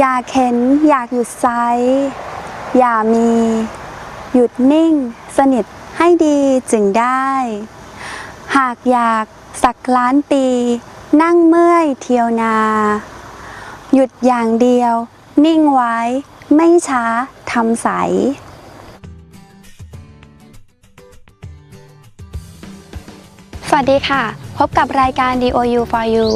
อยากเห็นอยากหยุดไซอย่ามี หยุดนิ่ง สนิทให้ดีจึงได้ หากอยากสักล้านปี นั่งเมื่อยเที่ยวนา หยุดอย่างเดียว นิ่งไว้ ไม่ช้าทำใสสวัสดีค่ะ พบกับรายการ DOU for You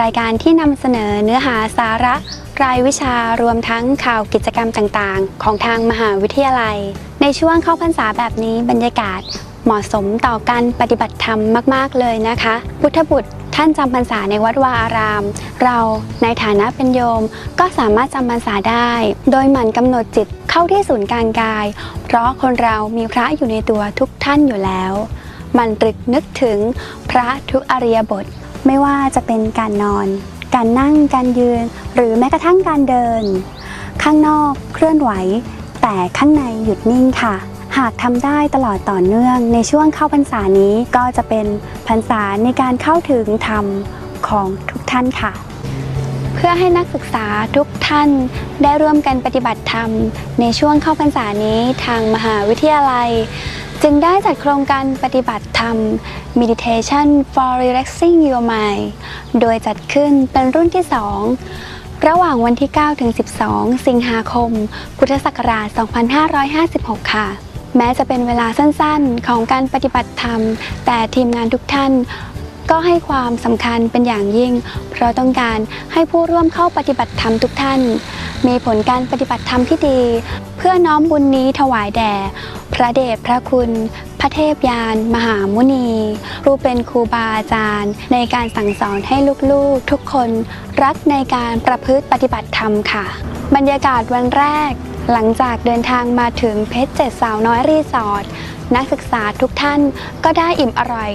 รายการที่นำเสนอเนื้อหาสาระ รายวิชารวมทั้งข่าวกิจกรรมต่างๆ ของทางมหาวิทยาลัย ในช่วงเข้าพรรษาแบบนี้บรรยากาศเหมาะสมต่อการปฏิบัติธรรมมาก ๆ เลยนะคะ พุทธบุตรท่านจำพรรษาในวัดวาอาราม เราในฐานะเป็นโยมก็สามารถจำพรรษาได้ โดยหมั่นกำหนดจิตเข้าที่ศูนย์กลางกาย เพราะคนเรามีพระอยู่ในตัวทุกท่านอยู่แล้ว มันตรึกนึกถึงพระทุกอริยบท ไม่ว่าจะเป็นการนอน การนั่งการยืน หรือแม้กระทั่งการเดิน ข้างนอกเคลื่อนไหว แต่ข้างในหยุดนิ่งค่ะ หากทำได้ตลอดต่อเนื่องในช่วงเข้าพรรษานี้ก็จะเป็นพรรษาในการเข้าถึงธรรมของทุกท่านค่ะ เพื่อให้นักศึกษาทุกท่านได้ร่วมกันปฏิบัติธรรม ในช่วงเข้าพรรษานี้ทางมหาวิทยาลัย จึงได้จัดโครงการปฏิบัติธรรม Meditation for Relaxing Your Mind โดยจัดขึ้นเป็นรุ่นที่ 2 ระหว่างวันที่ 9 ถึง 12 สิงหาคม พุทธศักราช 2556 ค่ะ แม้จะเป็นเวลาสั้นๆ ของการปฏิบัติธรรม แต่ทีมงานทุกท่านก็ให้ความสำคัญเป็นอย่างยิ่ง เพราะต้องการให้ผู้ร่วมเข้าปฏิบัติธรรมทุกท่าน มีผลการปฏิบัติธรรมที่ดี เพื่อน้อมบุญนี้ถวายแด่ พระเดชพระคุณ พระเทพยาน มหามุนี ผู้เป็นครูบาอาจารย์ ในการสั่งสอนให้ลูกๆ ทุกคนรักในการประพฤติปฏิบัติธรรมค่ะ บรรยากาศวันแรก หลังจากเดินทางมาถึงเพชรเจ็ดสาวน้อยรีสอร์ทนักศึกษาทุกท่านก็ได้อิ่มอร่อย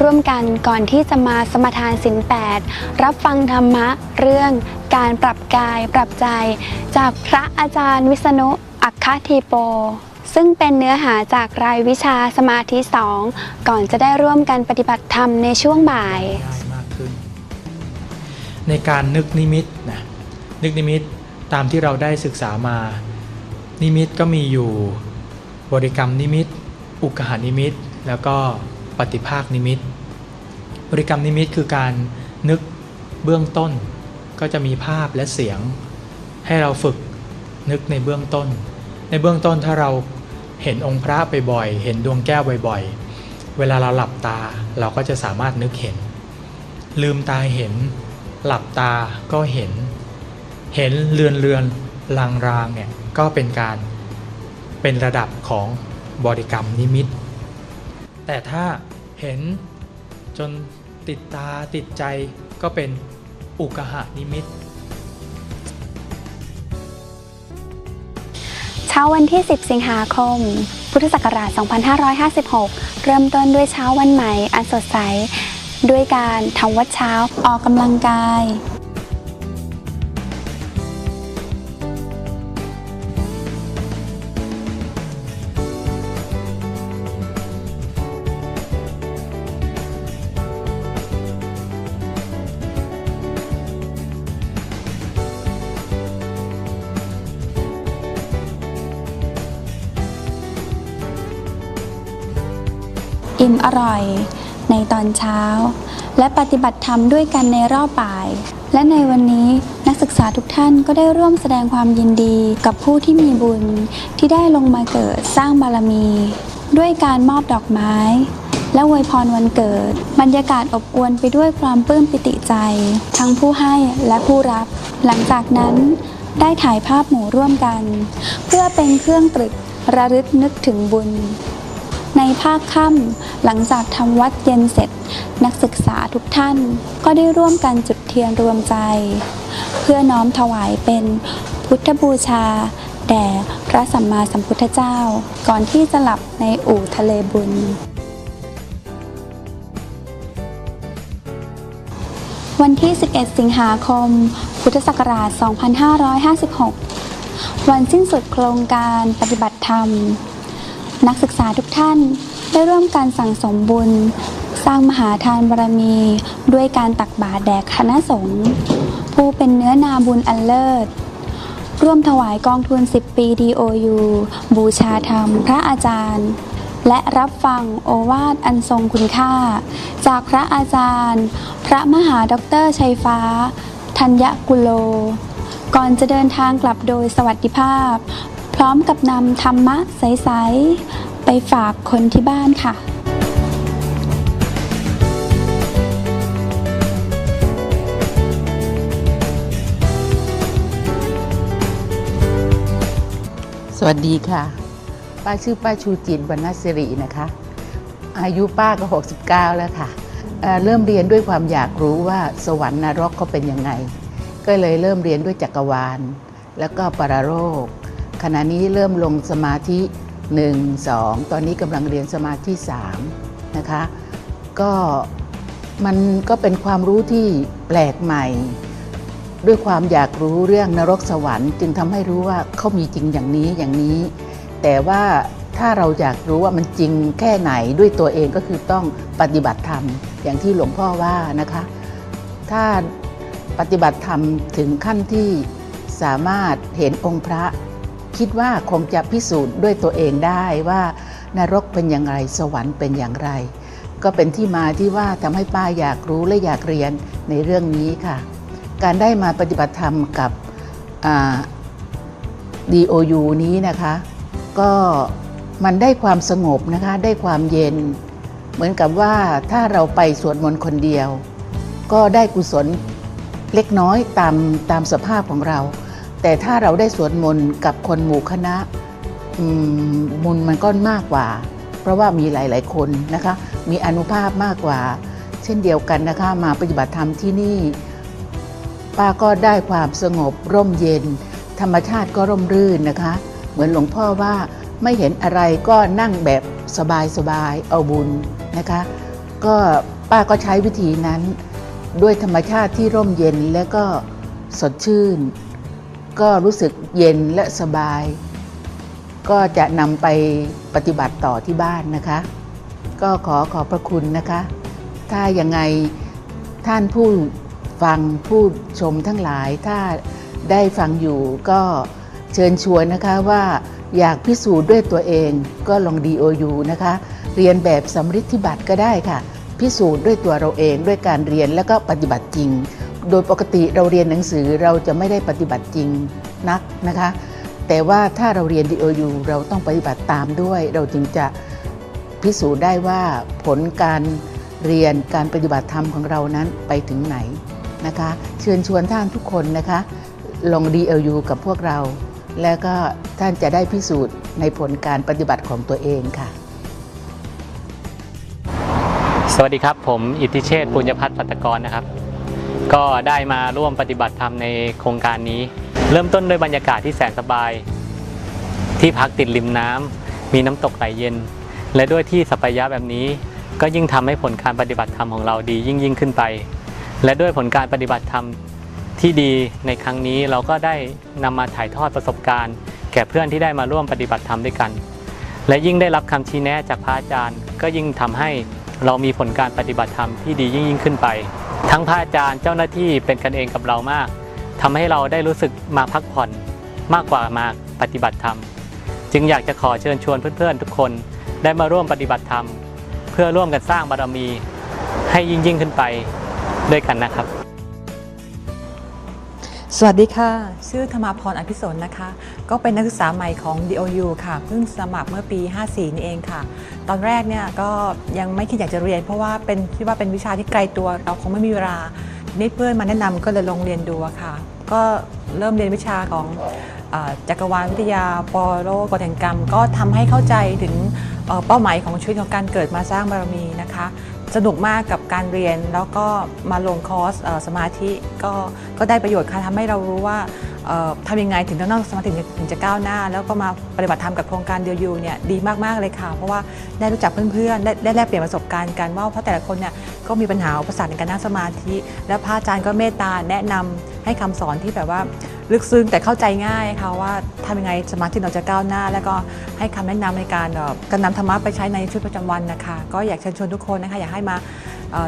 ร่วมกันก่อนที่จะมาสมทานสินแปดรับฟังธรรมะเรื่อง การปรับกายปรับใจ จากพระอาจารย์วิษณุอัคคทีโป ซึ่งเป็นเนื้อหาจากรายวิชาสมาธิสองก่อนจะได้ร่วมกันปฏิบัติธรรมในช่วงบ่ายง่าย มากขึ้น ในการนึกนิมิตนะนึกนิมิตตามที่เราได้ศึกษามา นิมิตก็มีอยู่บริกรรมนิมิต อุกหานิมิต แล้วก็ปฏิภาคนิมิต บริกรรมนิมิตคือการนึกเบื้องต้น ก็จะมีภาพและเสียง ให้เราฝึกนึกในเบื้องต้น ในเบื้องต้นถ้าเราเห็นองค์พระบ่อยๆ เห็นดวงแก้วบ่อยๆ เวลาเราหลับตาเราก็จะสามารถนึกเห็น ลืมตาเห็น หลับตาก็เห็น เห็นเลือนเลือนลางรางเนี่ยก็เป็นการเป็นระดับของบริกรรมนิมิต แต่ถ้าเห็นจนติดตาติดใจก็เป็น อุกหานิมิตเช้าวันที่ 10 สิงหาคม พุทธศักราช 2556 เริ่มต้นด้วยเช้าวันใหม่อันสดใส ด้วยการทำวัดเช้าออกกำลังกาย อิ่มอร่อย ในตอนเช้า และปฏิบัติธรรมด้วยกันในรอบบ่าย และในวันนี้นักศึกษาทุกท่านก็ได้ร่วมแสดงความยินดีกับผู้ที่มีบุญ ที่ได้ลงมาเกิดสร้างบารมี ด้วยการมอบดอกไม้ และอวยพรวันเกิด บรรยากาศอบอวลไปด้วยความปลื้มปิติใจ ทั้งผู้ให้และผู้รับ หลังจากนั้นได้ถ่ายภาพหมู่ร่วมกัน เพื่อเป็นเครื่องตรึกระลึกนึกถึงบุญ ในภาคค่ำหลังจากทำวัดเย็นเสร็จ นักศึกษาทุกท่านก็ได้ร่วมกันจุดเทียนรวมใจ เพื่อน้อมถวายเป็นพุทธบูชา แด่พระสัมมาสัมพุทธเจ้า ก่อนที่จะหลับในอู่ทะเลบุญ วันที่ 11 สิงหาคม พุทธศักราช 2556 วันสิ้นสุดโครงการปฏิบัติธรรม นักศึกษาทุกท่านได้ร่วมกันสั่งสมบุญ สร้างมหาทานบารมี ด้วยการตักบาตรแด่คณะสงฆ์ผู้เป็นเนื้อนาบุญอันเลิศ ร่วมถวายกองทุน 10 ปี DOU บูชาธรรม พระอาจารย์ และรับฟังโอวาทอันทรงคุณค่า จากพระอาจารย์ พระมหาด็อกเตอร์ชัยฟ้า ธัญกุโลก่อนจะเดินทางกลับโดยสวัสดิภาพพ ร้อมกับนำธรรมะใส ๆ ไปฝากคนที่บ้านค่ะสวัสดีค่ะ ป้าชื่อป้าชูจิตวรรณสิรินะคะ อายุป้าก็ 69 แล้วค่ะเเริ่มเรียนด้วยความอยากรู้ว่าสวรรค์นรกเขาเป็นยังไง ก็เลยเริ่มเรียนด้วยจักรวาล แล้วก็ปรโรค ขณะนี้เริ่มลงสมาธิ 1 2 ตอนนี้กำลังเรียนสมาธิ3นะคะก็มันก็เป็นความรู้ที่แปลกใหม่ ด้วยความอยากรู้เรื่องนรกสวรรค์ จึงทำให้รู้ว่าเขามีจริงอย่างนี้อย่างนี้ แต่ว่าถ้าเราอยากรู้ว่ามันจริงแค่ไหนด้วยตัวเองก็คือต้องปฏิบัติธรรม อย่างที่หลวงพ่อว่านะคะ ถ้าปฏิบัติธรรมถึงขั้นที่สามารถเห็นองค์พระ คิดว่าคงจะพิสูจน์ด้วยตัวเองได้ว่านรกเป็นอย่างไรสวรรค์เป็นอย่างไร ก็เป็นที่มาที่ว่าทำให้ป้าอยากรู้และอยากเรียนในเรื่องนี้ค่ะ การได้มาปฏิบัติธรรมกับ DOU นี้นะคะ ก็มันได้ความสงบนะคะได้ความเย็น เหมือนกับว่าถ้าเราไปสวดมนต์คนเดียว ก็ได้กุศลเล็กน้อยตามตามสภาพของเรา แต่ถ้าเราได้สวดมนต์กับคนหมู่คณะมบุญมันก็มากกว่า เพราะว่ามีหลาย ๆ คนนะคะ มีอนุภาพมากกว่า เช่นเดียวกันนะคะ มาปฏิบัติธรรมที่นี่ ป้าก็ได้ความสงบร่มเย็น ธรรมชาติก็ร่มรื่นนะคะ เหมือนหลวงพ่อว่าไม่เห็นอะไรก็นั่งแบบสบายๆเอาบุญนะคะ ก็ป้าก็ใช้วิธีนั้น ด้วยธรรมชาติที่ร่มเย็นและก็สดชื่น ก็รู้สึกเย็นและสบาย ก็จะนำไปปฏิบัติต่อที่บ้านนะคะ ก็ขอขอบพระคุณนะคะ ถ้ายังไงท่านผู้ฟังผู้ชมทั้งหลายถ้าได้ฟังอยู่ก็เชิญชวนนะคะว่าอยากพิสูจน์ด้วยตัวเองก็ลอง DOU นะคะ เรียนแบบสำริดธิบัตรก็ได้ค่ะ พิสูจน์ด้วยตัวเราเองด้วยการเรียนแล้วก็ปฏิบัติจริง โดยปกติเราเรียนหนังสือเราจะไม่ได้ปฏิบัติจริงนักนะคะ แต่ว่าถ้าเราเรียน DOU เราต้องปฏิบัติตามด้วย เราจึงจะพิสูจน์ได้ว่าผลการเรียนการปฏิบัติธรรมของเรานั้นไปถึงไหนนะคะ เชิญชวนท่านทุกคนนะคะ ลง DLU กับพวกเรา แล้วก็ท่านจะได้พิสูจน์ในผลการปฏิบัติของตัวเองค่ะ สวัสดีครับ ผมอิทธิเชษฐ์ปุญญพัฒน์ปัตตกรนะครับ ก็ได้มาร่วมปฏิบัติธรรมในโครงการนี้ เริ่มต้นด้วยบรรยากาศที่แสนสบาย ที่พักติดริมน้ำมีน้ำตกไหลเย็น และด้วยที่สัปยะแบบนี้ ก็ยิ่งทำให้ผลการปฏิบัติธรรมของเราดียิ่งยิ่งขึ้นไป และด้วยผลการปฏิบัติธรรมที่ดีในครั้งนี้เราก็ได้นำมาถ่ายทอดประสบการณ์ แก่เพื่อนที่ได้มาร่วมปฏิบัติธรรมด้วยกัน และยิ่งได้รับคำชี้แนะจากพระอาจารย์ ก็ยิ่งทำให้เรามีผลการปฏิบัติธรรมที่ดียิ่งยิ่งขึ้นไป ทั้งพระอาจารย์เจ้าหน้าที่เป็นกันเองกับเรามากทำให้เราได้รู้สึกมาพักผ่อนมากกว่ามาปฏิบัติธรรม จึงอยากจะขอเชิญชวนเพื่อนๆ ทุกคนได้มาร่วมปฏิบัติธรรม เพื่อร่วมกันสร้างบารมี ให้ยิ่งยิ่งขึ้นไปด้วยกันนะครับ สวัสดีค่ะ ชื่อธรรมาพรอภิสนนะคะ ก็เป็นนักศึกษาใหม่ของ DOU ค่ะ เพิ่งสมัครเมื่อปี 54 นี่เองค่ะ ตอนแรกเนี่ยก็ยังไม่คิดอยากจะเรียน เพราะว่าเป็นคิดว่าเป็นวิชาที่ไกลตัวเราคงไม่มีเวลานี่เพื่อนมาแนะนำก็เลยลงเรียนดูค่ะ ก็เริ่มเรียนวิชาของจักรวาลวิทยาปอโลกฎแห่งกรรม ก็ทำให้เข้าใจถึงเป้าหมายของชีวิตของการเกิดมาสร้างบารมีนะคะ สนุกมากกับการเรียนแล้วก็มาลงคอร์สสมาธิก็ก็ได้ประโยชน์ค่ะทำให้เรารู้ว่า ทำยังไงถึงจะนั่งสมาธิถึงจะก้าวหน้า แล้วก็มาปฏิบัติธรรมกับโครงการเดียวยูเนี่ยดีมาก ๆ เลยค่ะ เพราะว่าได้รู้จักเพื่อนๆ ได้ได้แลกเปลี่ยนประสบการณ์กันว่าเพราะแต่ละคนเนี่ยก็มีปัญหาอุปสรรคในการนั่งสมาธิ แล้วพระอาจารย์ก็เมตตาแนะนำให้คำสอนที่แบบว่าลึกซึ้งแต่เข้าใจง่ายค่ะว่าทำยังไงสมาธิเราจะก้าวหน้า แล้วก็ให้คำแนะนำในการการนำธรรมะไปใช้ในชีวิตประจำวันนะคะ ก็อยากเชิญชวนทุกคนนะคะอยากให้มา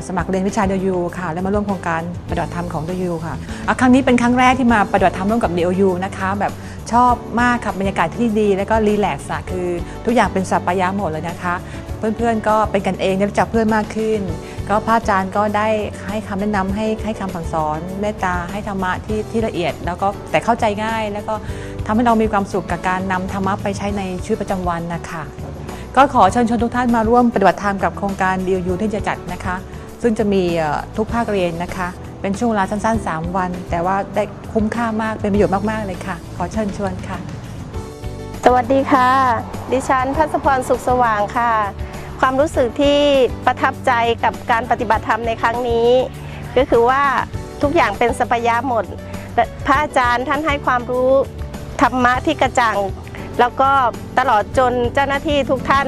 สมัครเรียนวิชา DOU ค่ะ และมาร่วมโครงการปฏิบัติธรรมของ DOU ค่ะอะครั้งนี้เป็นครั้งแรกที่มาปฏิบัติธรรมร่วมกับ DOU นะคะ แบบชอบมากค่ะบรรยากาศที่ดี แล้วก็รีแลกซ์อะคือทุกอย่างเป็นสัปยะหมดเลยนะคะ เพื่อนๆก็เป็นกันเองได้รู้จักเพื่อนมากขึ้น ก็พระอาจารย์ก็ได้ให้คำแนะนำให้ให้คำสั่งสอนเมตตาให้ธรรมะที่ที่ละเอียด แล้วก็แต่เข้าใจง่าย แล้วก็ทำให้เรามีความสุขกับการนำธรรมะไปใช้ในชีวิตประจำวันนะคะก็ขอเชิญชวนทุกท่านมาร่วมปฏิบัติธรรมกับโครงการ DOU ที่จะจัดนะคะ ซึ่งจะมีทุกภาคเรียนนะคะ เป็นช่วงเวลาสั้นๆ 3 วัน แต่ว่าได้คุ้มค่ามากเป็นประโยชน์มากๆเลยค่ะ ขอเชิญชวนค่ะ สวัสดีค่ะ ดิฉันพัสพรสุขสว่างค่ะ ความรู้สึกที่ประทับใจกับการปฏิบัติธรรมในครั้งนี้ ก็คือว่าทุกอย่างเป็นสัพยะหมดพระอาจารย์ท่านให้ความรู้ธรรมะที่กระจ่างแล้วก็ตลอดจนเจ้าหน้าที่ทุกท่าน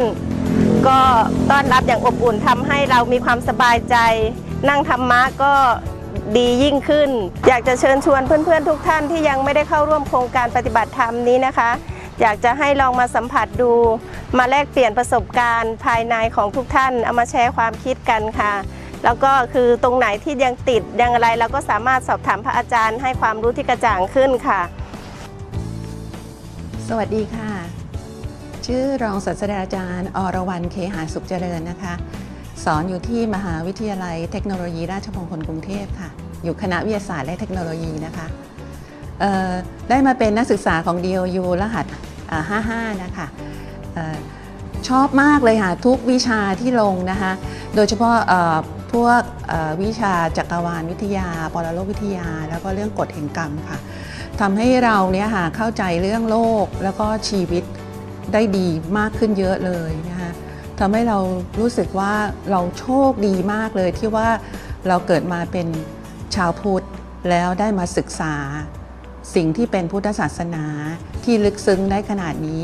ก็ต้อนรับอย่างอบอุ่นทำให้เรามีความสบายใจ นั่งธรรมะก็ดียิ่งขึ้น อยากจะเชิญชวนเพื่อนๆทุกท่านที่ยังไม่ได้เข้าร่วมโครงการปฏิบัติธรรมนี้นะคะ อยากจะให้ลองมาสัมผัสดู มาแลกเปลี่ยนประสบการณ์ภายในของทุกท่าน เอามาแชร์ความคิดกันค่ะ แล้วก็คือตรงไหนที่ยังติดยังอะไรเราก็สามารถสอบถามพระอาจารย์ให้ความรู้ที่กระจ่างขึ้นค่ะ สวัสดีค่ะ ชื่อรองศาสตราจารย์อรวรรณเคหาสุขเจริญนะคะ สอนอยู่ที่มหาวิทยาลัยเทคโนโลยีราชมงคลกรุงเทพค่ะ อยู่คณะวิทยาศาสตร์และเทคโนโลยีนะคะได้มาเป็นนักศึกษาของ DOU รหัสอ่า55 นะคะออชอบมากเลยค่ะ ทุกวิชาที่ลงนะคะ โดยเฉพาะพวกวิชาจักรวาลวิทยา ปรโลกวิทยา แล้วก็เรื่องกฎแห่งกรรมค่ะทำให้เราเนี่ยค่ะเข้าใจเรื่องโลกแล้วก็ชีวิต ได้ดีมากขึ้นเยอะเลยนะคะทำให้เรารู้สึกว่าเราโชคดีมากเลยที่ว่าเราเกิดมาเป็นชาวพุทธแล้วได้มาศึกษาสิ่งที่เป็นพุทธศาสนาที่ลึกซึ้งได้ขนาดนี้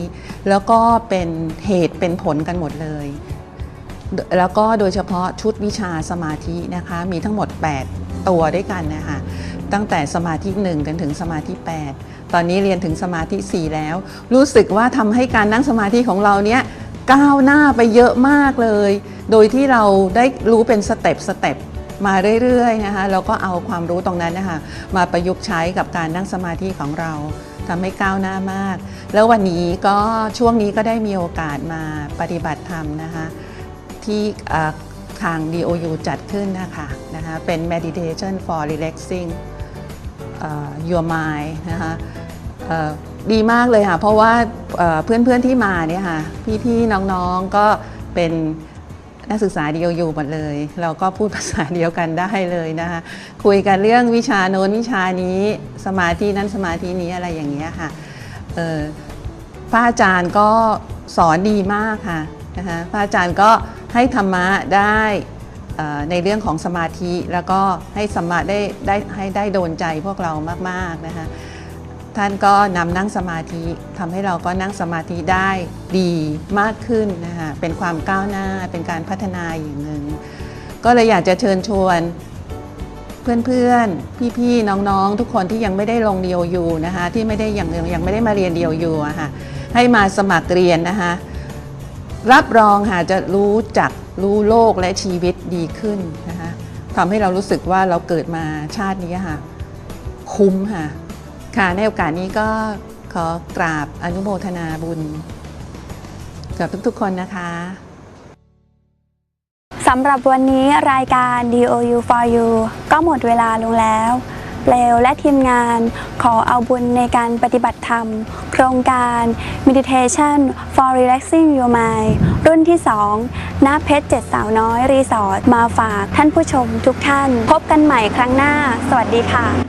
แล้วก็เป็นเหตุเป็นผลกันหมดเลย แล้วก็โดยเฉพาะชุดวิชาสมาธินะคะ มีทั้งหมด 8 ตัวด้วยกันนะคะตั้งแต่สมาธิ1จนถึงสมาธิ 8 ตอนนี้เรียนถึงสมาธิ 4 แล้ว รู้สึกว่าทำให้การนั่งสมาธิของเราเนี้ยก้าวหน้าไปเยอะมากเลย โดยที่เราได้รู้เป็นสเต็ปสเต็ปมาเรื่อยๆนะคะแล้วก็เอาความรู้ตรงนั้นนะคะมาประยุกต์ใช้กับการนั่งสมาธิของเราทำให้ก้าวหน้ามาก แล้ววันนี้ก็ช่วงนี้ก็ได้มีโอกาสมาปฏิบัติธรรมนะคะที่ทาง DOU จัดขึ้นนะคะนะคะเป็น meditation for relaxing your mind นะคะ ดีมากเลยค่ะ เพราะว่าเพื่อนๆที่มาเนี่ยค่ะ พี่ๆน้องๆก็เป็นนักศึกษา DOU หมดเลย เราก็พูดภาษาเดียวกันได้เลยนะคะคุยกันเรื่องวิชาโน้นวิชานี้สมาธินั้นสมาธินี้อะไรอย่างเงี้ยค่ะเอ่อพระอาจารย์ก็สอนดีมากค่ะนะคะพระอาจารย์ก็ให้ธรรมะได้ในเรื่องของสมาธิแล้วก็ให้สมมาได้ได้ให้ได้โดนใจพวกเรามากๆนะคะ ท่านก็นำนั่งสมาธิทำให้เราก็นั่งสมาธิได้ดีมากขึ้นนะคะเป็นความก้าวหน้าเป็นการพัฒนาอย่างหนึ่งก็เลยอยากจะเชิญชวนเพื่อนๆ พี่ๆ น้องๆ ทุกคนที่ยังไม่ได้ลง DOU นะคะที่ไม่ได้ยังยังยังไม่ได้มาเรียน DOU อะค่ะให้มาสมัครเรียนนะคะรับรองค่ะจะรู้จักรู้โลกและชีวิตดีขึ้นนะคะทำให้เรารู้สึกว่าเราเกิดมาชาตินี้ค่ะ คุ้มค่ะ ค่ะในโอกาสนี้ก็ขอกราบอนุโมทนาบุญ กับทุกๆคนนะคะสำหรับวันนี้รายการ DOU for You ก็หมดเวลาลงแล้วเปลวและทีมงานขอเอาบุญในการปฏิบัติธรรม โครงการ Meditation for Relaxing Your Mind รุ่นที่2ณเพชรเจ็ดสาวน้อย รีสอร์ทมาฝากท่านผู้ชมทุกท่าน พบกันใหม่ครั้งหน้า สวัสดีค่ะ